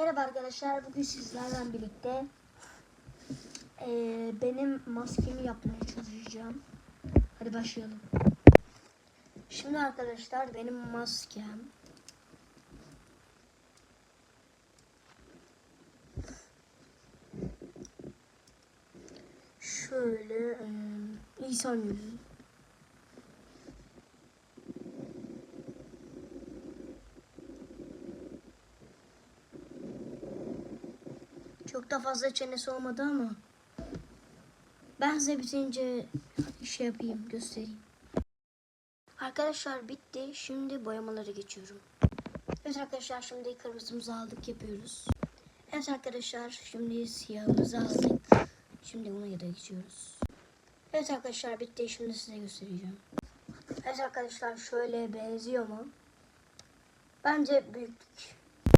Merhaba arkadaşlar. Bugün sizlerle birlikte eee, benim maskemi yapmaya çalışacağım. Hadi başlayalım. Şimdi arkadaşlar benim maskem. Şöyle eee, insan yüzü. Çok da fazla çenesi olmadı ama ben size bitince şey yapayım göstereyim. Arkadaşlar bitti. Şimdi boyamalara geçiyorum. Evet arkadaşlar şimdi kırmızımızı aldık yapıyoruz. Evet arkadaşlar şimdi siyahımızı aldık. Şimdi buna da geçiyoruz. Evet arkadaşlar bitti. Şimdi size göstereceğim. Evet arkadaşlar şöyle benziyor mu? Bence büyüklük